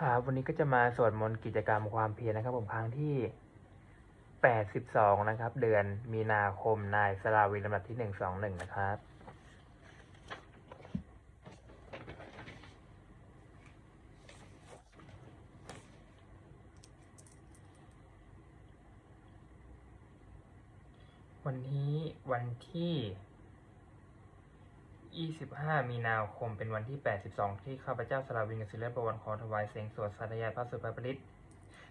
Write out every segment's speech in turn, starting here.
ครับวันนี้ก็จะมาสวดมนต์กิจกรรมความเพียรนะครับ ผมครั้งที่82นะครับ เดือนมีนาคมนายสลาวินลำดับที่121นะครับ วันนี้วันที่ 25 มีนาคมเป็นวันที่ 82 ที่ข้าพเจ้าสลาวินกสิเลประวันขอถวายเสียงสวดสาธยายพระสุภาพริต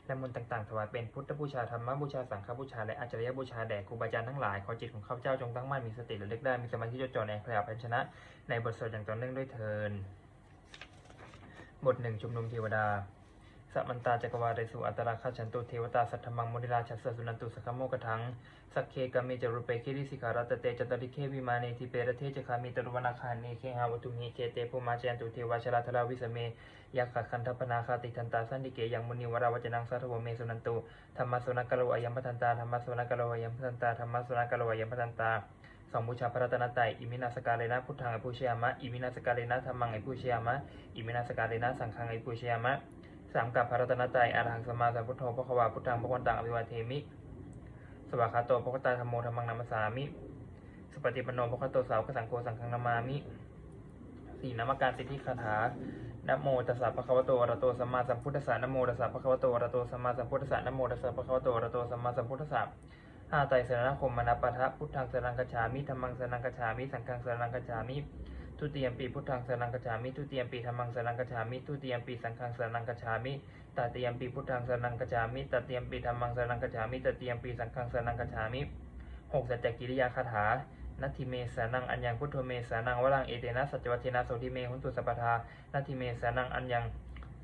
และมนต์ต่างๆ ถวายเป็นพุทธบูชาธรรมบูชาสังฆบูชา และอาจารยบูชาแด่ครูบาอาจารย์ทั้งหลาย ขอจิตของข้าพเจ้าจงตั้งมั่นมีสติระลึกได้มีสมาธิจดจ่อในพระพันชนะ ในบทสวดอย่างต่อเนื่องด้วยเทินบทหนึ่งชุมนุมเทวดา สัมมันตาจักวาเรสุอัตราคาชันตุเทวตาสัทธมังมุนิราชัสสุนันตุสขโมกทังสักเคกามิจรุเปคิริสิการัตเตจตริเควิมาเนทิเปรเทจคามิตรุวนาคาเนเคหาวตุหิเจเตปุมาเจนตุเทวชลาธราวิสเมยักขคันทปนาคาติทันตาสันติเกยังมุนิวราวจนังสัทวเมสุนันตุธรรมสวนกโลอยัมปทันตาธรรมสวนกโลอยัมปทันตาธรรมสวนกโลอยัมปทันตาสองบูชาพระรัตนตรัยอิมินาสการเลนะพุทธังไอปุชยามะอิมินาสการเลนะธรรมังไอปุชยามะอิมินาสการเลนะสังฆังไอปุชยามะ สามกับพระรัตนตรัยอรหังสมมาสัมพุทโธพระควาพุทธังพระวันตังอภิวาเทมิ สวากขาโตภควตาธรรมโมธรรมังนามัสสามิ สปฏิปันโนภควโตสาวกสังโฆสังฆนามามิสี่นามการสิทธิคาถานะโมตัสสะภะคะวะโตอะระโตสัมมาสัมพุทธัสสะนะโมตัสสะภะคะวะโตอะระโตสัมมาสัมพุทธัสสะนะโมตัสสะภะคะวะโตอะระโตสัมมาสัมพุทธัสสะห้าไตสรณคมมนัปปะทะพุทธังสรณังกัจฉามิธรรมังสรณังกัจฉามิ สังฆังสรณังกัจฉามิ ทุติยมปีพุทธังสรังกัจฉามิทุติยมปีธรรมังสรังกัจฉามิทุติยมปีสังฆังสรังกัจฉามิตติยมปีพุทธังสรังกัจฉามิตติยมปีธรรมังสรังกัจฉามิตติยมปีสังฆังสรังกัจฉามิหกสัจจกิริยาคาถานัตถิเมสานังอัญญังพุทโธเมสานังวรังเอเตนะสัจวัตเทนะโสทิเมหุนตุสัพพทานัตถิเมสานังอัญญัง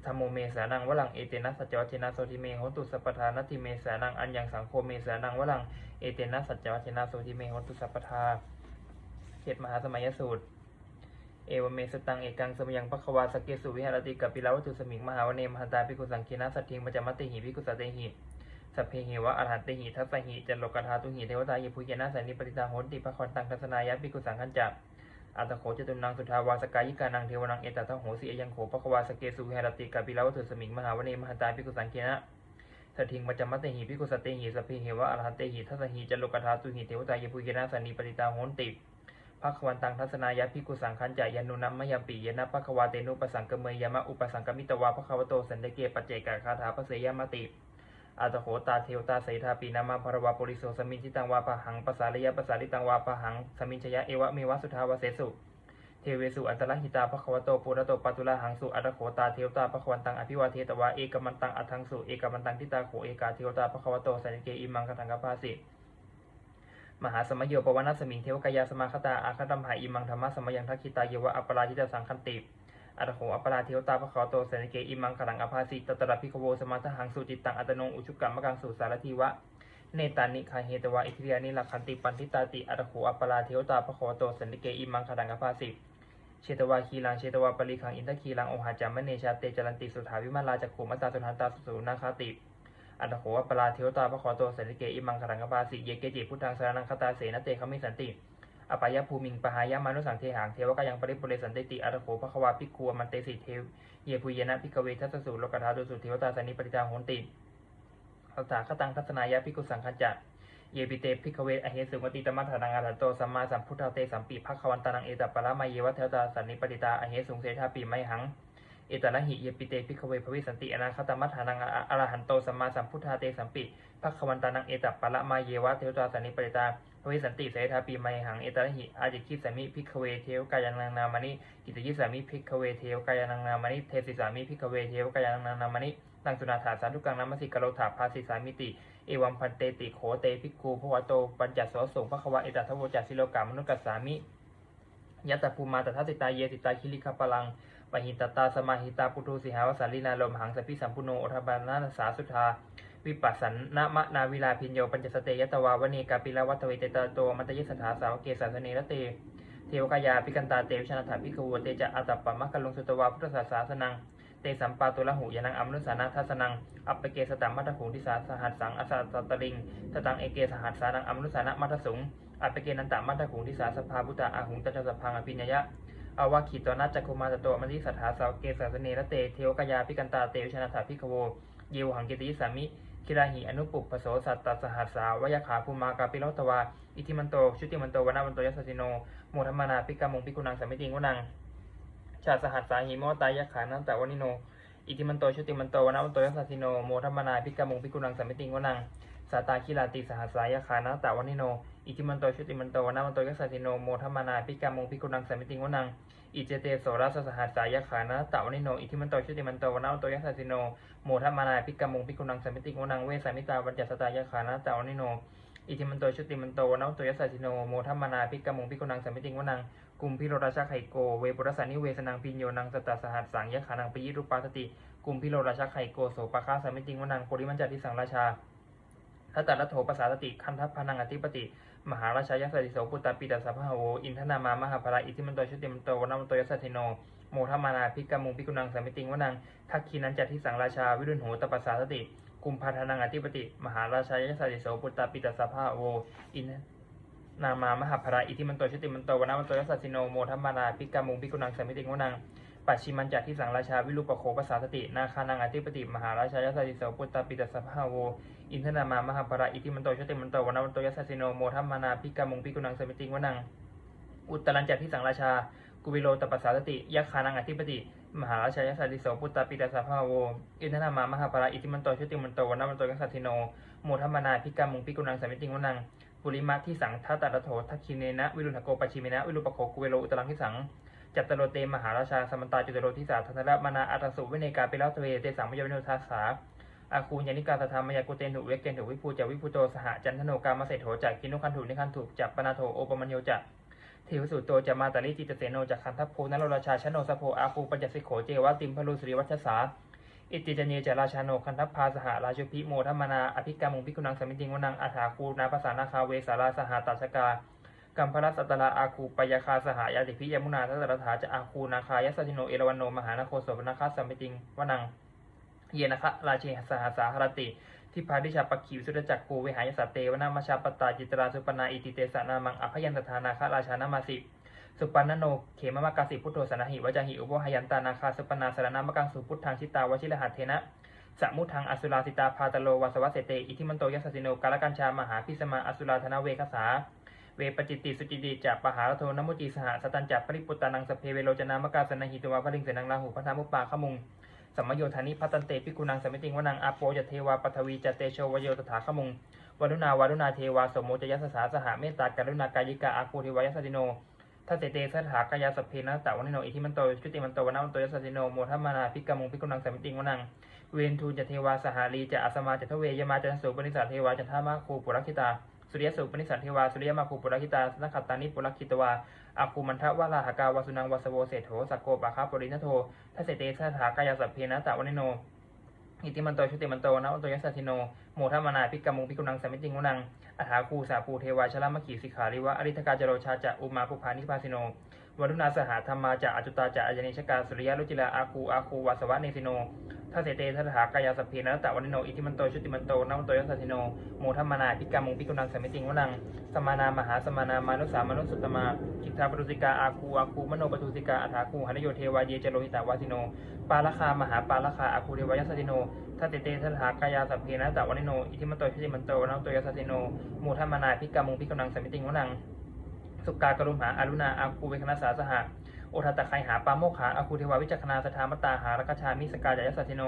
ธรรมโมเมสานังวรังเอเตนะสัจวัตเทนะโสทิเมหุนตุสัพพทานัตถิเมสานังอัญญังสังโฆเมสานังวรังเอเตนะสัจวัตเทนะโสทิเมหุนตุสัพพทาเขตมหาสมัยสูตร เอวเมสตังเอกังสมยังปะควาสเกสุวิหารติกับปิลาวัตุสมิงมหาวเนมหันตาภิกุสังคีนาสัตถิงปัจมัตติหิภิกุสัตเตหิสัพเพหิวะอรหันเตหิทัสสหิจันโลกธาตุหิเทวตาเยพุยนาสันนิปติตาโหติภควันตังทัศนายะภิกุสังขันจะอัตโขจตุนังสุทาวาสกายิกานังเทวนังเอตตะโหสิเอยังโขปะควาสเกสุวิหารติกับปิลาวัตุสมิงมหาวเนมหันตาภิกุสังคีนะสัตถิงปัจมัตติหิภิกุสัตเตหิสัพเพหิวะอรหันเตหิทัสสหิจันโลกธาตุหิเทวตาเยพุยนาสันนิปติตาโหติ ภควันตังทัศนายะพิกุสังขันจายานุนัมมยมปียนะภควาเตนุปสังกเมยยมะอุปสังกมิตวาภควโตสันเดเกปเจกาคาถาภเสยามติอาตโหตาเทวตาเสธาปีนามาภรวาปุริโสสมินทิตังวาปะหังปสาลยะปสาลิตังวาปะหังสมินชยะเอวะเมวะสุทาวเสสุเทเวสุอันตรหิตาภควโตปุระโตปัตุลาหังสุอัตโหตาเทวตาภควันตังอภิวาเทตวาเอกมันตังอัทังสุเอกมันตังทิตาโขเอกาเทวตาภควโตสันเกอิมังคทังกภาสิ มหาสมโยปวนาสมิงเทวกายาสมาคตาอาคตัมหาอิมังธรรมะสมยังทักขิตาเยวะอัปปราชิตาสังคันติอัตโหอัปปราเทวตาภคโตเสนเกอิมังขลังอภาสิตตระพิขโวสมาทหังสุจิตตังอัตโนอุชุกรรมกังสุสารทีวะเนตานิคาเฮตวะอิทิยานิลักขันติปันทิตาติอัตโหอัปปราเทวตาภคโตเสนเกอิมังขลังอภาสิเชตวาคีลังเชตวาปริขังอินทคีลังโอหาจามเนชาเตจรันติสุทาวิมาลาจักขุมัตตาสุนันตาสุสุนาคาติ อัตโหวปราเทวตาพระขอโตสันติเกอิมังครังกปาสิเยเกจิพุทธังสารนังคตาเสนเตขมิสันติอปายภูมิงปหายามานุสังเทหังเทวกายังปริปุเรสันติติอัตโหพระควาภิกขุมันเตสิเทวเยปุยนะพิกเวทัสสุโลกธาตุสุเทวตาสันนิปติตาโหนติอัตถาคตังทัศนายะภิกุสังคัจจะเยปิเตพิกเวอเหสุมติตมัฏฐานังอัตโตสัมมาสัมพุทธเตสัมปีภควันตานังเอตปะละมาเยวะเทวตาสันนิปติตาอเหสุงเสธาปีไมหัง เอตระหิเยปิเตพิกเวภวิสันติอนาคตมัฏฐานังอรหันโตสัมมาสัมพุทธาเตสัมปิภควันตานังเอตัปปะละมาเยวะเทวตาสันนิปริตาภวิสันติเสธาปีไมหังเอตระหิอาจิคิสามิพิกเวเทวกายันังนามานิกิตยิสามิพิกเวเทวกายันังนามานิเทสิสามิพิกเวเทวกายันังนามานิตังสุนาถาสาธุกังนามสิกโลถาภาสิสามิติ เอวัมพันเตติโขเตภิกขุภวโตปัญจโสสงภควะเอตัทโวจัสสิโลกามนุกัสสามิยัตตภูมาตทัสสิตาเยสิตาคิลิคปลัง ปหิตตาสมาหิตาปุตุสิหาวสาลีนาลมหังสพิสัมพุโนอทบานาสาสุธาวิปัสสันนะมะนาวิลาพิญโยปัญจสเตยตวาวเนกาปิลาวัตเวเตตาโตมัตยิสถาสาวเกสาสเนรเต เทวกายาปิกันตาเตวชนะถาพิกวเตจะอัตตปะมะกะลงสุตวาพุทธศาสาสนัง เตสัมปาตุละหูยานังอัมนุสานาทัสนัง อัปปเกสตัมมัทถุงทิสาสหัสสังอสัตตลิงสตังเอเกสหัสสานังอัมนุสานะมัทสุงอัปปเกนันตมัทถุงทิสาสภาพุตาอาหุงตัจสพังอภิญญยะ อาวาขิตวนัจจคุมาตโตมติสัทธาสาวเกสาสเนรเตเทวกยาพิกันตาเตวชนะถาพิกโวเยวหังกิติสามิคิราหิอนุปุปปโสสัตตสหัสสาวยขาภูมากาปิโลตวาอิทิมันโตชุติมันโตวนามันโตยัสสิโนโมธรรมนาปิกามงปิกุนังสมมิติงวนังชาสหัสสาหิโมตายขานันตะวนิโนอิทิมันโตชุติมันโตวนามันโตยัสสิโนโมธรรมนาพิกามงพิกุนังสมมิติงวนัง สาตาคิลาติสหัสสายขานันตะวนิโน อิทิมันโตชุติมันโตวนามันโตยัสสสิโนโมธรรมนาพิกามุงพิกุนังสมมิติงวนัง อิเจเตโสรัสสหัสสายขานะตะวนิโน อิทิมันโตชุติมันโตวนามันโตยัสสสิโนโมทัมมานาพิกามุงพิกุนังสมมิติงวนังเวสามิตาวัญจสตายขานะตะวนิโน อิทิมันโตชุติมันโตวนามันโตยัสสิโนโมทัมมานาพิกามุงพิกุนังสมมิติงวนังกุมพิโรราชาไขโกเวปุรสานิเวสนังพิญโยนังสตาสหัสสังยะขานังปิยิรูปาสติกุมพิโรราชาไขโกโสปะคาสมมิติงวนังปุริมันจติสังราชา ทัตตะระโถปสาสติคันทัพพนังอธิปติ มหาราชายัสสติโสปุตตาปิตาสัพพะโวอินทนามามหาภราอิทิมันโตชุติมันโตวนามันโตยัสสติโนโมทัมมานาพิกามุงพิกุนังสมมิติงวนังทักคีนันจัตทิสังราชาวิรุณโหตปสสาสติกุมภาธนังอธิปติ มหาราชายัสสติโสปุตตาปิตาสัพพะโวอินนามามหาภราอิทิมันโตชุติมันโตวนามันโตยัสสสิโนโมทัมมานาพิกามุงพิกุนังสมมิติงวนัง ปัจฉิมัญจักที่สังราชาวิรุปโคปสาสตินาคานังอธิปติมหาราชายัสสติโสปุตตาปิตาสัพพะโวอินทนามามหาภราอิทิมันโตชติมันโตวนามันโตยัสสิโนโมทัมมานาพิกามุงพิกุนังสมิติงวนังอุตตรัญจักที่สังราชากุวิโลตปัสสาสติยักขานังอธิปติ มหาราชายัสสติโสปุตตาปิตาสัพพะโวอินทนามามหาภราอิทิมันโตชุติมันโตวนามันโตยัสสิโนโมทัมมนาพิกามุงพิกุนังสมมิติงวนังปุริมาที่สังทัตตะโถทักคิเนนะ วิรุณโกปชิเมนะ วิรุปโคกุเวโลอุตรังที่สัง จัตตโรเตมหาราชาสมันตาจุตโรทิสาธนรมนาอัตสุวิเนกาเปลาเทเวเตสังมยวิโนทัสสาอาคูญานิกาสธรรมยากุเตนถุเวกเกนถุวิภูจาวิภูโตสหจันทโนกามเศรษโถจักกินุคันถุนิคันถุจัปปนาโทโอปมัญโยจักเทวสุโตจะมาตาลิจิตเสโนจักคันทัพโพนโรราชาชโนสโพอาคูปัญจสิโขเจวะติมพลุสริวัชสาอิติจเนจราชาโนคันทัพพาสหราชุพิโมทัมมนาอภิกามุงพิกุนังสมิติงวนังอาถาคูนาภาษานาคาเวสาราสหตัสกา กัมพรัสตตราอาคูปยาคาสหายาติพิยมุนาทัตตรถาจะอาคูนาคายัสสิโนเอรวันโนมหานาโคสปนาคาสัมิติงวนัง เยนะคะราเชหสหสาหรติทิพาดิชาปกิวสุดจักกูเวหายสัตเตวนามชาปตาจิตราสุปนาอิติเตสนามังอภยันตธานาคาราชานามาสิสุปันนโนเขมมะกาสิพุทโธสนหิวจาหิอุโบหยันตานาคาสุปนาสารนามกังสุพุทธังชิตาวชิรหัตเทนะสมุทังอสุราสิตาพาตโลวาสวะเสเตอิทิมันโตยัสสสิโนกาลกัญชามหาพิสมาอสุราธนาเวคสา เวปจิตติสุจิติจัปปหารโทนมุจีสหสตันจัปปริปุตตานังสเพเวโรจนามกาสนหิตวาพลิงเสนังลาหูพัทามุปาขมุงสัมมโยธานิพัตันเตปิกุนังสมิติงวนังอาโปจเทวาปทวีจเตโชวโยตถาขมุงวรุณาวารุณาเทวาสมโมจยัสสาสหเมตตากรุณากายิกาอาคูเทวายัสสติโนทัสเตเตสถากายาสเพนะตะวันโนอิทิมันโตชุติมันโตวนามันโตยัสสติโนโมทัมมานาพิกามุงพิกุนังสมิติงวนังเวนทูจเทวาสหารีจะอาสมาจะทเวยมาจันสุปนิสัตเทวาจันทามาคูปุรคิตา สุริยสุปนิสันเทวา สุริยมาคูปุรคิตาสนขัตตานิปุรคิตวาอาคูมันทะวาลาหกาวาสุนังวาสโวเศโถสักโกปะคาปรินโททัศเตสถากายาสพเพนะตะวันโนอิติมันโตชุติมันโตนะวันโตยัสสติโนโมทัมมานาพิกามุงพิกุนังสมิติงุนังอัฐาคูสาปูเทวาชลามขีสิขาริวะอริทกาจโรชาจะอุมาภุพานิพาสิโน วรุณาสหธรรมาจะอจุตาจะอายนิชกาสุริยะรุจิลาอาคูอาคูวาสวะเนสิโนทัสเสเตทัสหากายาสพเพนะตะวันโนอิติมันโตชุติมันโตนะวันโตยัสสติโนโมทัมมานาพิกามุงพิกุนังสมิติงวนังสมานามหาสมานามานุสามานุสุตตมาจิตตาปรุสิกาอาคูอาคูมโนปทุสิกาอัฐาคูหันโยเทวาเยเจโลหิตาวาสิโนปาลคามหาปาลคาอาคูเทวยัสสติโนทัตเตเตทัตถากายาสัพเพนะตะวันนิโนอิทิมันโตชิติมันโตนะโตยัสสติโนโมทัมมานาพิกามุงพิกำลังสมิติงวนัง สุกากรุมหาอารุณาอาคูเวคณสาสหะโอทัตตะไคหาปาโมขาอาคูเทวาวิจักขณาสถามตาหารกชามิสกาจายสัสติโน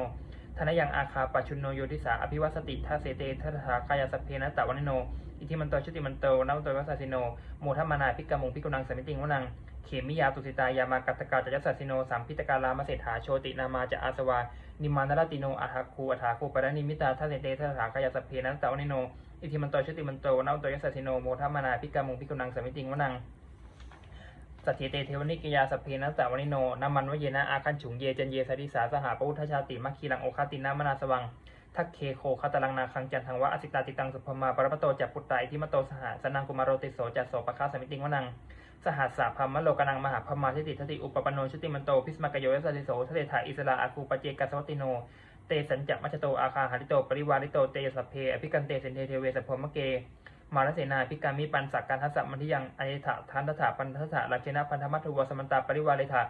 ธนยังอาคาปัชุนโนโยติสาอภิวัสติทัสเสเตทัตถากายาสัพเพนะตะวันนิโน อิทิมันโตชุติมันโตนะโตยัสสติโนโมทัมมานาพิกามุงพิกำลังสมิติงวนังเขมิยาตุสิตายามากัตกาจยัสสสิโนสามพิตกาลามเศรษฐาโชตินามาจะอาสวานิมานรติโนอาหาคูอัฐาคูปรนิมิตาทัสเตเตทัสากายาสพเพนันตะวนิโน อิทิมันโตชุติมันโตนาโตยัสสิโนโมทัมมานาพิกามุงพิกุนังสมิติงวนังสัตเทเตเทวนิกยาสพเพนัสสะวนิโนนามันวเยนะอาคันฉุงเยจันเยสริสาสหาปุทธชาติมัคคีลังโอคาตินามนาสวังทักเคโคคาตลังนาคังจันทังวะอสิตาติตังสุภมาปรปโตจักปุตตาอิทิมโตสหสนังกุมารโรติโสจัสโสปะคาสมิติงวนังสหัสสะพัมมะโลกนังมหาพมาทิติทติอุปปนโนชุติมันโตพิสมกโยยสติโสทะเลถาอิสระอาคูปเจกัสวัติโน เตสัญจะมัชโตอาคาหาริโต ปริวาริโตเตสัพเพอภิกันเตเสนเทเทเวสัพพมเก มาลเสนาพิกามิปันสักการทัสสะมันทิยังอเนถะทันทัสสะปันทัสสะลักเชนะพันธมัตถุวสมันตาปริวาเลถะ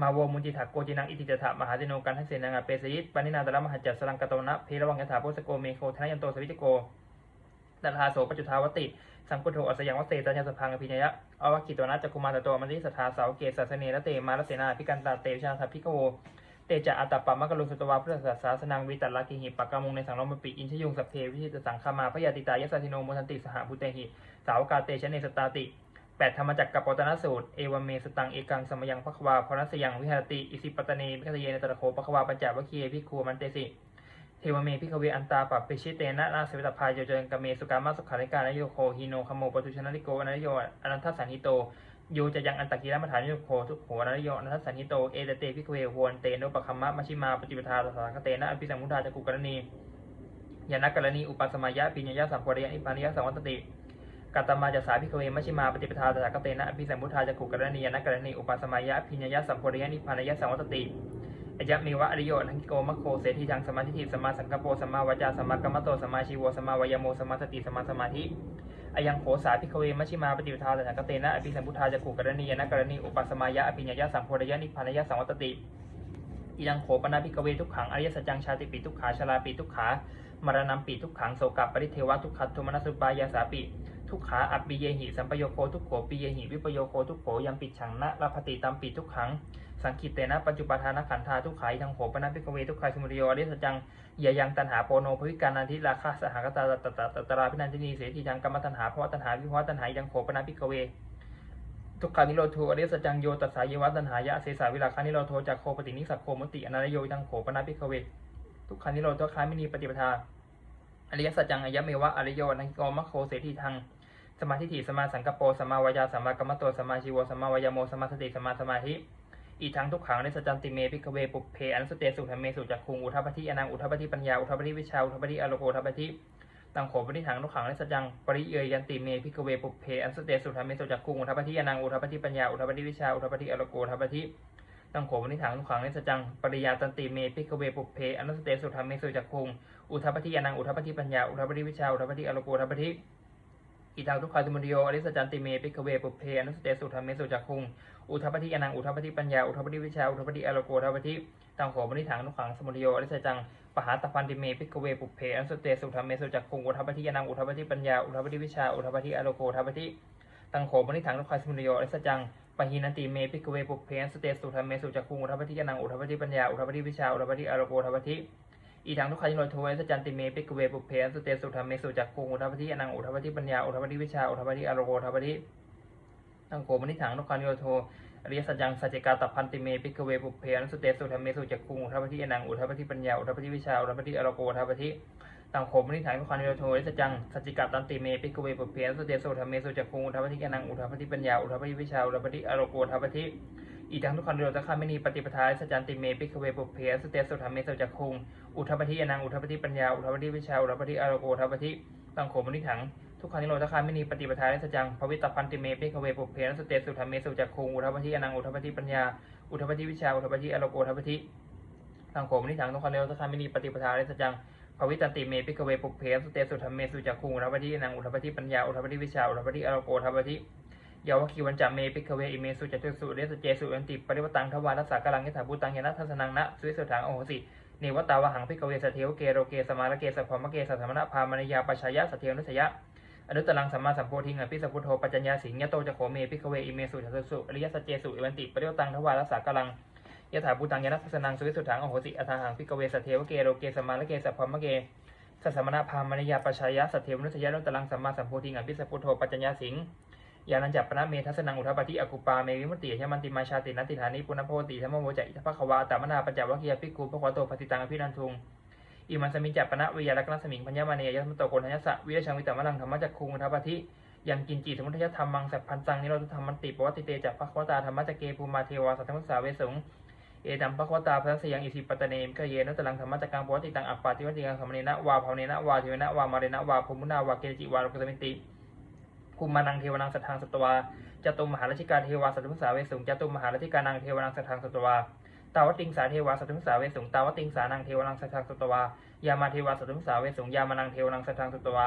มาโวมุนจิถะโกจินังอิติจถะมหาเจโนกันทัสเสนังอเปสยิตปานินาตระมหัจจสลังกตโนะเพระวังยถาโพสโกเมโคทนายันโตสวิจโกตัทาโสปจุทาวติ สังกุโอัสยังวเตตัญญสพังอภิญญะอวคิตวนะจักุมารตโตมันติสทธาสาวเกศาสเนระเตมาลเสนาพิกันตาเตวิชาสัพพิโว เตจะอัตตปะมะกะลุสตวาพุทธศาสสนังวิตัลลกิหิปะกามงในสังโลมปิอินชยุงสัพเพวิชิตสังคามาพยาติตายสัสสิโนโมทันติสหภูเตหิสาวกาเตชะเนสตาติแปดธรรมจักรกับปตนสูตรเอวเมสตังเอกังสมยังภควาพรณสยังวิหารติอิสิปตเนมิคตเยนตระโคภควาปัญจวัคคียพิคูมันเตสิเทวเมพิกเวอันตาปะเปชิเตนะนาเสวิตพายโยเจนกเมสุกามาสุขาริการนโยโคฮิโนคโมปตุชนะลิโกอนโยอนันทสันหิโต โยจะยังอันตะกิรมัฐานโยโคทุกโหอนายโยอนัทสันหิโต เอเตเตพิกเวหวนเตโนปะคัมมะมัชิมาปฏิปทาสสังคเตนะอภิสัมมุทาจักุกรณียานักกรณีอุปสมายะปิญญาสัมปวรยะอิปานิยะสังวัตติกัตมาจะสาพิกเวมัชิมาปฏิปทาสสังคเตนะอภิสัมมุทาจักุกรณียานักกรณีอุปสมายะปิญญาสัมปวรยะนิพานยะสังวัตติอายะเมวะอริโยนังกิโกมะโคเสทีจังสมาธิทิสมาสังกโปสมาวจาสมากรรมโตสมาชีโวสมาวายโมสมาสติสมาสมาธิ อายังโขสาพิกเวมัชิมาปฏิปทาสังกเตนะอภิสัมพุทธาจะกุกรณียนะกรณีอุปสมายะอภิญญาสัมโพธยะนิพพานยะสังวัตติอียังโขปนาพิกเวทุกขังอริยสัจจังชาติปีทุกขาชลาปีทุกขามรณะปีทุกขังโสกับปริเทวะทุกขัตโทมนัสุปายาสาปิ ทุกขาอัปปิเยหิสัมปโยโคทุกโขปิเยหิวิปโยโคทุกโขยังปิดฉังนะลาภติตัมปีทุกขังสังคิตเตนะปัจจุปทานขันธาทุกขายทางโหปนัพิกเวทุกขายสมุทโยอริยสัจจัง ยายังตันหาโปโนภวิการนันทิราคาสหกตาตตตตราพินันทินีเสทีจังกรรมตันหาภวตันหาวิภวตันหายังโหปนัพิกเวทุกขานิโรธอริยสจังโยตัสสายวัตันหายะเสสาวิราคานิโรธจากโคปตินิสักโคมติอนารโยยังโหปนัพิกเวทุกขานิโรธคามินีปฏิปทาอริยสัจจังอายะเมวะอริโยนังกิโกมะโคเสทีทังสมาธิถิสมาสังกโปสมาวายาสมากรรมโตสมาชีวสมาวายโมสมาสติสมาสมาธิ อีกทั้งทุกขังในสัจจันติเมพิกเวปุเพอนุสเตสุธรรมเมสุจักคุงอุทัปปิอนังอุทัปปิปัญญาอุทัปปิวิชาอุทัปปิอโลโกอุทัปปิตังโขปฏิถังทุกขังในสัจจังปริเยยันติเมพิกเวปุเพอนสเตสุธรรมเมสุจักคุงอุทัปปิอนังอุทัปปิปัญญาอุทัปปิวิชาอุทัปปิอโลโกอุทัปปิตังโขปฏิถังทุกขังในสัจจังปริยาตันติเมพิกเวปุเพอนสเตสุธรรมเมสุจักคุงอุทัปปิอนังอุทัปปิปัญญาอุทัปปิวิชาอุทัปปิอโลโกอุทัปปิ อีทางทุกขาตุมโยอริสจันติเมพิกเวปุเพอนุสเตสุธรรมเมสุจักคุง อุทปฏิอนัง อุทปฏิปัญญา อุทปฏิวิชา อุทปฏิอโลโกอุทปฏิตังโขปนิถังนุขังสมุทโยอริสจังปหาตพันติเมพิกเวปุเพอันสุเตสุธรรมเมสุจักคุง อุทปฏิอนัง อุทปฏิปัญญา อุทปฏิวิชา อุทปฏิอโลโกอุทปฏิตังโขปนิถังนุขังสมุทโยอริสจังปหินันติเมพิกเวปุเพอันสุเตสุธรรมเมสุจักคุง อุทปฏิอนัง อุทปฏิปัญญา อุทปฏิวิชา อุทปฏิอโลโกอุทปฏิ อีทางทุกขายิโรโทเวสจันติเมปิกเวปุเพสเตสุธรรมเมสุจักคุงอุทัปฏิอนังอุทัปฏิปัญญาอุทัปฏิวิชาอุทัปฏิอโลโกอุทัปฏิตังโขปนิถังนุกขังยิโรโทอริยสัจจังสัจจกาตพันติเมพิกเวปุเพอนุสเตสุธรรมเมสุจักคุงอุทัปฏิอนังอุทัปฏิปัญญาอุทัปฏิวิชาอุทัปฏิอโลโกอุทัปฏิตังโขมนิถังทุกขานิโรโทอริยสัจจังสัจจิกาตันติเมพิกเวปุเพสเตสุธรรมเมสุจักคุงอุทัปฏิอนังอุทัปฏิปัญญาอุทัปฏิวิชาอุทัปฏิอโลโกอุทัปฏิ อีทั้งทุกขันโรตคามินีปฏิปทาสัจจันติเมพิกเวปุเพสเตสุธรรมเมสุจักคุงอุทัปฏิอนังอุทัปฏิปัญญา อุทัปฏิวิชา อุทัปฏิอโลโกอุทัปฏิตังโขมนิถังทุกขานิโรธคามินีปฏิปทานิสจังภวิตพันติเมปิกเวปุเพสเตสุธรรมเมสุจักคุงอุทปฏิอนังอุทปฏิปัญญาอุทปฏิวิชาอุทปฏิอโลโกอุทปฏิทางโขมนิถังทุกขานิโรธคามินีปฏิปทานิสจังภวิตันติเมปิกเวปุเพสเตสุธรรมเมสุจักคุงอุทปฏิอนังอุทปฏิปัญญาอุทปฏิวิชาอุทปฏิอโลโกอุทปฏิ ยาวคิวันจาเมปิกเวอิเมสุจัตุสุเรสเจสุอันติปริวตังทวารัสสากลังยถาภูตังยนะทัสนังนะสุวิสุถังโอโหสิเนวตาวหังพิกเวสเทวเกโรเกสมาลเกสพมเกสัสมณพามณียาปชายะสเทวนุสยะอนุตตรังสัมมาสัมโพธิงอภิสัพพุทโธปัจจัญญาสิงยโตจะโขเมพิกเวอิเมสุจัสสุอริยสเจสุเอวันติปริวตังทวารัสสากลังยถาภูตังยนะทัสนังสุวิสุถังโอโหสิอัฏฐหังพิกเวสเทวเกโรเกสมาลเกสพมเกสัสมณพามณียาปชายะสเทวนุสยะอนุตตรังสัมมาสัมโพธิงอภิสัพพุทโธปัจจัญญาสิง ยานันจัปปนะเมทัสนังอุทปฏิอกุปาเมวิมุติยมันติมาชาตินันติฐานิปุณโพติธรรมโมจะอิทภควาตามนาปัญจวัคคียปิกูพระควโตปฏิตังอภินันทุงอิมันสมิจัปปนะวิยาลักษณสมิงพัญญมาเนยยัสมโตโกนัญสะวิรชังวิตามลังธรรมจักคุงอุทปฏิยังกินจิสมุทยธรรมมังสัพพันตังนิโรธธรรมมันติปวัติเตจักพระควตาธรรมจักเกภูมาเทวาสัทธมุสาเวสุงเอดัมพระควตาพระสยังอิสิปตเนมกเยนตลังธรรมจักกังปวัติตังอัปปาติวัติกังสมเนนะวาภาวเนนะวาเทวนะวามาเรนะวาภูมุนาวาเกจิวาลกสมิติ ภูมานังเทวนังสัทธังสตวาจตุมหาราชิกาเทวาสัตมุสาเวสุงจตุมหาราชิกานังเทวนังสัทธังสตวาตาวติงสาเทวาสัตมุสาเวสุงตาวติงสานังเทวนังสัทธังสตวายามาเทวาสัตมุสาเวสุงยามานังเทวนังสัทธังสตวา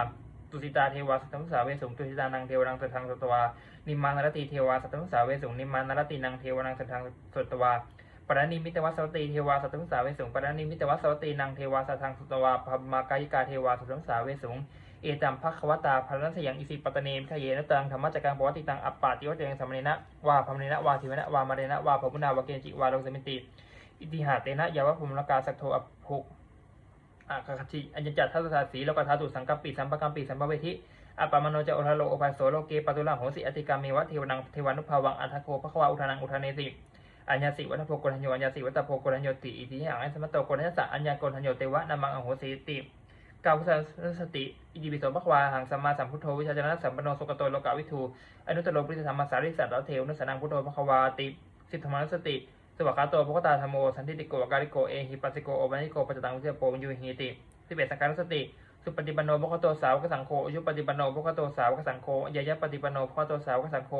ตุสิตาเทวาสัตตมุสาเวสุงตุสิตานังเทวนังสัทธังสตวานิมมานรติเทวาสัตตมุสาเวสุงนิมมานรตินังเทวนังสัทธังสตวาปรณิมิตวัสวตีเทวาสัตมุสาเวสุงปรณิมิตวัสวัตตีนังเทวาสัทธังสตวาภมากายิกาเทวาสัตตมุสาเวสุง เอตัมภควตาพลันสยังอิสิปตเนมิขเยนตังธรรมจักรังปวัติตังอัปปาติวเตงสมเนนะวาพมเนนะวาทิวนะวามาเรนะวาภพุนาวาเกจิวาโลสมิติ อิติหาเตนะยาวะภูมิลกาสักโทอภุอาคาคติอัญญจัตทัสสาสีโลกธาตุสังกัปปิสัมปกัมปิสัมภเวทิอัปปามโนจะโอทโลโอปัสโสโลเกปตุลังโหสิอติกามีวะเทวนังเทวานุภาวังอัทโคภควาอุทานังอุทาเนสิอัญญาสิวัฏโพโกรัญโยอัญญาสิวัตโพโกรัญโยติอิติหังอันสมตโตโกรัญญสะอัญญาโกรัญโยเตวะนามังอโหสิติ กาวุสสติ อิติปิโสภควาหังสัมมาสัมพุทโธวิชาจนะสัมปโนสุกโตโลกาวิทูอนุตตโลปริสธรรมสาริสัตตเทวนุสนังพุทโธภควาติสิบธรรมนุสติสวัคคาโตภควตาธรรมโอสันติติโกวการิโกเอหิปัสสิโกโอวันิโกปัจจตังวิเศษโปวิญญูหิติสิบเอ็ดสังการสติ สุปฏิปันโนภควโตสาวกสังโฆอุชุปฏิปันโนภควโตสาวกสังโฆยายะปฏิปันโนภควโตสาวกสังโฆ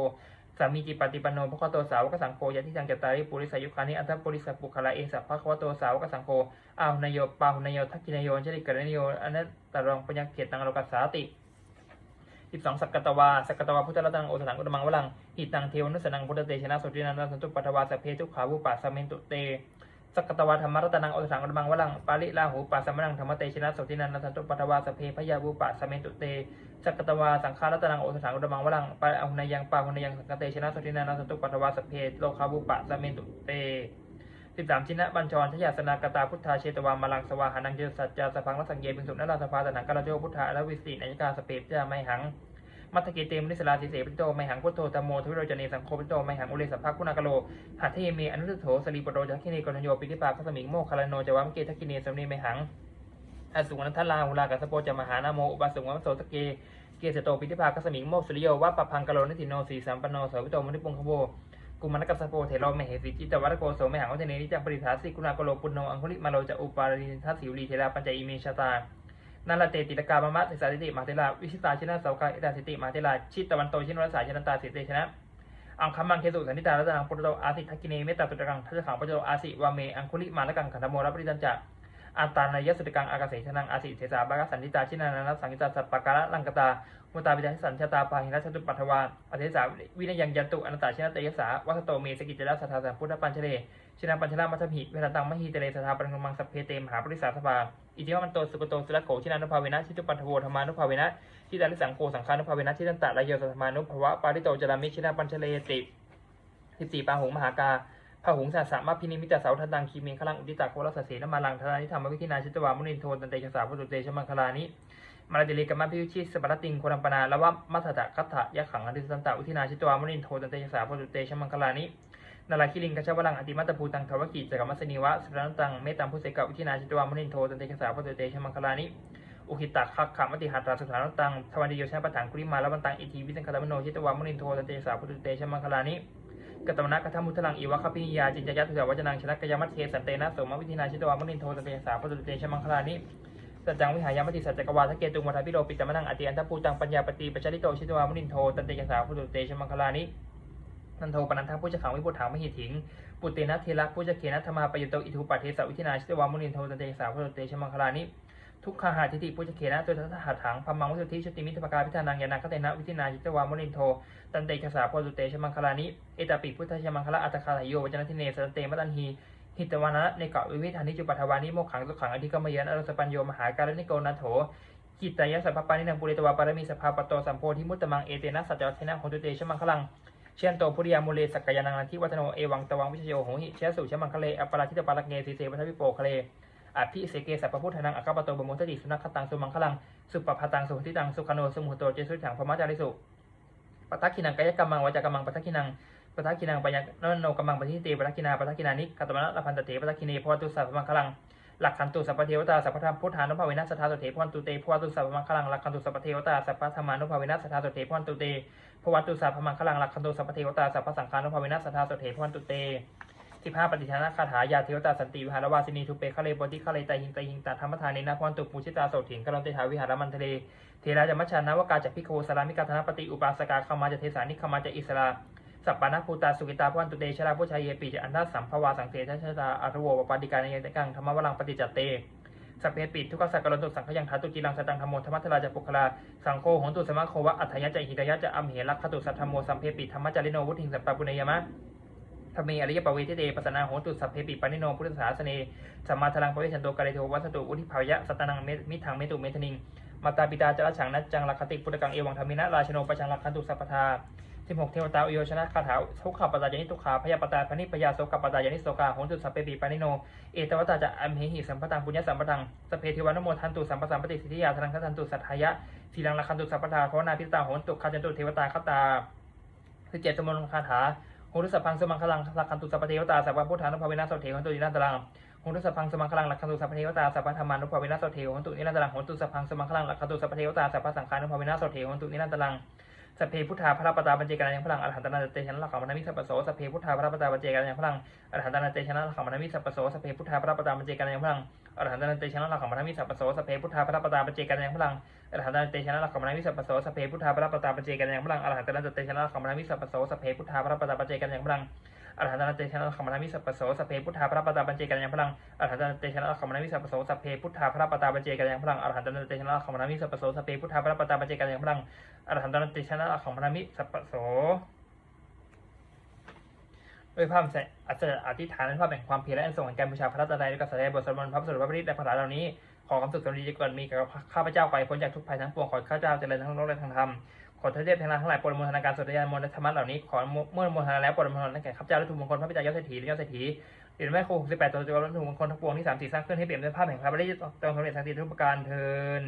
สามีจิปฏิปันโนภควโตสาวกสังโฆยะทิจังจตตาริปุริสายุคานิอันทปุริสปุคละเอสัพพะควโตสาวกสังโฆอาหุนโยปาหุนโยทักกินโยชลิกรณโยอนัตตรองปัญญาเขตังโลกัสสาติสิบสองสักกตวาสักกตวาพุทธรัตนังโอสถังอุตมังวลังหิตังเทวนุสนังพุทธเตชนะสุตินันสันตุปัทวาสเพทุขาวุปัสสเมนตุเต สกตวาธรรมรัตนังโอสถังอุตมังวลังปาลิลาหูปัสสมนังธรรมเตชนะสตินันสันตุปัทวาสเพพยาวุปัสเมตุเตสกตวาสังฆารัตนังโอสถังอุตมังวลังปาอหุนยังปาหุนยังสังฆเตชนะสตินันสันตุปัทวาสเพโลคาวุปัสเมตุเตสิบสามชินะบัญชรทยาสนากตาพุทธาเชตวามาลังสวาหานังเจสัจจาสพังรัสังเยบิงสุนนาราสภาตนังกาลโจพุทธาและวิสิตนัยกาสเปปจาไมหัง มัตตเกเตมนิสลาสิเสปิโตไมหังพุทโธธรรมโมทวิโรจเนสังโฆปิโตไมหังอุเลสัพพะคุณากโลหัตเทเมอนุตโถสลีปโรจักขิเนกรณโยปิทิปาคัสมิงโมคารโนจวัมเกทักขิเนสัมเนไมหังอสุวรรณทัลลาหุลากัสโปจามหานาโมอุบาสุวัมโสตเกเกสโตปิทิภาคัสมิงโมสุริโยวัปปะพังกะโลนิติโนสีสัมปนโนโสวิโตมุนิปุงคโวกุมารกัสโปเถโรเมเหสิจิตวัตโกโสเมหังวัฒเนนิจังปริภาสิกุณากโลปุณโนอังคุลิมาโลจะอุปาริทัสสิวลีเทราปัญจอิเมชตา นาลเตติตกามามะเสสาติติมาเตลาวิชิตาชินะเสากาอิตาสิติมาเตลาชิตตะวันโตชินวัสสาชนันตาสิเตชนะอังคัมมังเคสุสันนิตารัตนังปุตโตอาสิทักกิเนเมตตาตุตกังทัศขังปโจอาสิวาเมอังคุลิมาลกังขันธโมรับปริจันจะอันตานายสุตกังอากาเสชนังอาสิเทสาบากสันนิตาชินานัสสังกิตาสัปปะการะลังกตามุตาปิจาสัญชาตาปาหิรัชตุปัทวาอเทสาวินยังยันตุอนัตตาชินาเตยสาวัสโตเมสกิจจาสัทธาสัมพุทธปัญชเล ชนาปัญชลามัทหิเวลาตังมหิเตเลสถาปังมังสัพเพเตมหาปริสาสภาอิทิวมันโตสุกโตสุรโขชินานุภาเวนะชิตุปัทโวธรรมานุภาเวนะชิตาลิสังโฆสังฆานุภาเวนะชิตันตะระโยสัทมานุภวะปาริโตจรามิชินาปัญชเลติสิบสี่ปาหงมหากาพหุงสาสะมาพินิมิตาเสาทันตังคีเมงคลังอุติตาโคลสเสนมาลังทานิธรรมวิธินาชิตวามุนินโทตันเตชะสาพุตุเตชมังคลานิมาลาเดเลกัมาพิวชิสปารติงโครัมปนาละวะมัทธะกัตถะยะขังอดิสันตะอุทินาชิตวามุนินโทตันเตชะสาพุตุเตชมังคลานิ นาลาคิลิงกัชวลังอติมัตตภูตังทวกิจกรรมสนิวะสุรันตังเมตตังพุเสกะอุทินาชิตวามุนินโทตันเตชะสาพุตุเตชมังคลานิอุคิตะคักขามติหัตราสุฐานตังทวันดิโยชนะปะถังกุริมาลวันตังอิทีวิสังคตมโนชิตวามุนินโทตันเตชะสาพุตุเตชมังคลานิกตมนะกทัมมุทลังอีวะคปิยาจินจยัตถุวัจนังชนะกยมัตเทสันเตนะสมวิธินาชิตวามุนินโทตันเตชะสาพุตุเตชมังคลานิสัจจังวิหายามติสัจจกวาทะเกตุงวัฏพิโรปิตมนังอติอันทปูตังปัญญาปฏิปัจจริโตชิตวามุนินโทตันเตยสาพุตุเตชมังคลานิ นันโทปนันทผู้จะขังวิพุทธังมหิถิง ปุตเตนะเทระผู้จะเขนะธรรมาปยโตอิทุปัเทสวิธินาชิตวามุนินโทตันเตยสาวพุตุเตชมังคลานิทุกขาหาทิฏฐิผู้จะเขนะตัวทัตหัตถังพมังวิสุทธิชติมิตรปกาพิธานังยานาคเตนะวิธินาชิตวามุนินโทตันเตยสาพุตุเตชมังคลานิเอตาปิพุทธชมังคละอัตคาทายโยวัจนทิเนสันเตมตันหีหิตวานะในเกาะวิวิธานิจุปัทวานิโมขังสุขังอธิกรรมยันอรสปัญโยมหาการนิโกนัโถกิตตยสัพพปานินังปุริตวาปารมีสภาปโตสัมโพธิมุตตมังเอเตนะสัจจเทนะโหตุเตชมังคลัง เชียนโตปุริยามุเลสักยานังนันทิวัฒโนเอวังตวังวิชโยโหหิเชสุชมังคเลอปราชิตปาลเกสีเสวัทวิโปคเลอภิเสเกสัพพพุทธนังอากาปโตบมุตติสุนัขตังสุมังคลังสุปปะตังสุทิตังสุขโนสุมุตโตเจสุถังพมจาริสุปทักขินังกายกรรมังวจากรรมังปทักขินังปทักขินังปัญญานโนกำมังปฏิเตปทักขินาปทักขินานิกัตมะละพันตเถปทักขิเนพวตุสัพมังคลัง หลักขันตุสัพพเทวตาสัพพธรรมพุทธานุภาเวนัสสทธาสุเถพวันตุเตพวตุสัพพมังคลังหลักขันตุสัพพเทวตาสัพพธรรมานุภาเวนัสสทธาสุเถพวันตุเตพวันตุสัพพมังคลังหลักขันตุสัพพเทวตาสัพพสังฆานุภาเวนัสสทธาสุเถพวันตุเตสิบห้าปฏิชนะคาถายาเทวตาสันติวิหารวาสินีทุเปคะเลปติคะเลไตหิงไตหิงตาธรรมทานินะพวันตุปูชิตาโสถิงกะลนเตถาวิหารมันทะเลเทราจะมัชชานาวกาจากพิโคสารามิกาธนปฏิอุปาสกาขมาจะเทสานิขมาจะอิสรา สัปปานาภูตาสุกิตาพวันตุเตชราผู้ชายเยปีจะอันทัสสัมภวาสังเทชชตาอารุโวปปาดิการในยตกังธรรมวรังปฏิจเตสัพเพปิทุกขสักการตุสังขยังทาตุจีรังสตังธรรมโมธรรมัทราจะปุคลาสังโฆโหตุสมะโควะอัฏฐยะจะหิตยะจะอัมเหรักขตุสัทธรรมโมสัมเพปิธรรมจาริโนวุฒิงสัปปะปุเนยมะธรรมีอริยปเวทิเตปัสนาโหตุสัพเพปิปานิโนพุทธศาสเนสัมมาทลังปเวชันโตกาเลโทวัสตุอุทิภาวะสัตตังมมิทังเมตุเมทนิงมาตาปิตาจระฉังนัจจังลักขติปุตตะกังเอวังธรรมินะราชโนปชังลักขันตุสัพพทา สิบหกเทวตาอุโยชนะคาถาทุกขปตายานิทุกขาพยาปตาพนิพยาโสกปตายานิโสกาโหนตุสัพเพปิปานิโน เอตวัตตาจะอัมเหหิสัมปตังปุญญสัมปตังสเพเทวานโมทันตุสัมปสัมปติสิทธิยาธนังคันตุสัทธายะทีลังละคันตุสัพพทาโคนาพิตาโหนตุคาจันตุเทวตาคตาสิเจตมนคาถาโหรุสัพพังสมังคลังละคันตุสัพพเทวตาสัพพพุทธานุภาเวนะโสเทโหนตุนิรันตรังโหรุสัพพังสมังคลังละคันตุสัพพเทวตาสัพพธรรมานุภาเวนะโสเทโหนตุนิรันตรังโหนตุสัพพังสมังคลังละคันตุสัพพเทวตาสัพพสังฆานุภาเวนะโสเทโหนตุนิรันตรัง สพเพพุทธาพระปตาปัญเจการยังพลังอรหันตนาเตชนะลักขมนามิสัพปโสสพเพพุทธาพระปตาปัญเจการยังพลังอรหันตนาเตชนะลักขมนามิสัพปโสสพเพพุทธาพระปตาปัญเจการยังพลังอรหันตนาเตชนะลักขมนามิสัพปโสสพเพพุทธาพระปตาปัญเจการยังพลังอรหันตนาเตชนะลักขมนามิสัพปโสสพเพพุทธาพระปตาปัญเจการยังพลังอรหันตนาเตชนะลักขมนามิสัพปโสสเพพุทธาพระปตาปัญเจกายังพลัง อรหันตนาเตชนะลักขมนามิสัพปโสสเพพุทธาพระปตาปัญเจการยังพลังอรหันตนาเตชนะลักขมนามิสัพปโสสเพพุทธาพระปตาปัญเจการยังพลังอรหันตนาเตชนะลักขมนามิสัพปโสสเพพุทธาพระปตาปัญเจการยังพลังอรหันตนติชนะของพระมิสัพพโสด้วยภาพแสอาจจะอธิษฐานในภาพแห่งความเพียรและอันทรงแห่งการบูชาพระรัตนตรัยและกษัตริย์บทสวดมนต์พระสุรพระฤทธิ์และพระราเหล่านี้ขอความสุขสวัสดีจะเกิดมีกับข้าพเจ้าไปพ้นจากทุกภัยทั้งปวงขอข้าพเจ้าเจริญทั้งโลกและทั้งธรรม ขอเทเทพทั้งหลายทั้งหลายปรดอนุโมทนาการสวดยานมนธรรมะเหล่านี้ขอเมื่อโมทนาแล้วปรดอนุโมทนาแก่ข้าพเจ้าและทุกมงคลพระพิจารยอดเศรษฐีและยอดเศรษฐีเหรียญแม่ครูสิบแปดตัวตัวและทุมงคลทั้งปวงที่สามสี่สร้างขึ้นให้เปลี่ยนด้วยภาพแห่งพระบริตรตรงสมเด็จสังติทุกประการเทิน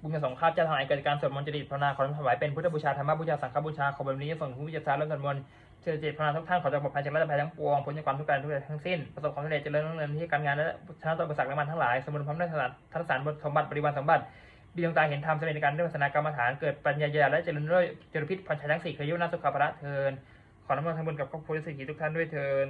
บุญกุศลข้าพเจ้าทั้งหลายเกิดการสวดมนต์จริตภาวนาขอถวายเป็นพุทธบูชาธรรมบูชาสังฆบูชาขอแบบนี้ส่งผู้วิจารณ์และสวดมนต์เจริญจิตภาวนาทุกท่านขอจงปลอดภัยจากรัฐภัยทั้งปวงพ้นจากความทุกข์กายทุกข์ทั้งสิ้นประสบความสำเร็จเจริญรุ่งเรืองที่การงานและชนะต่ออุปสรรคและมันทั้งหลายสมบูรณ์พร้อมด้วยสารทัศสารบทสมบัติบริวารสมบัติ ดีดวงตาเห็นธรรมสำเร็จในการด้วยศาสนากรรมฐานเกิดปัญญาญาและเจริญด้วยเจริญพิษพันชัยทั้งสี่เคยยุนาสุขภาระเทินขอน้ำมันทำบุญกับครอบครัวและสิ่งทุกท่านด้วยเทิน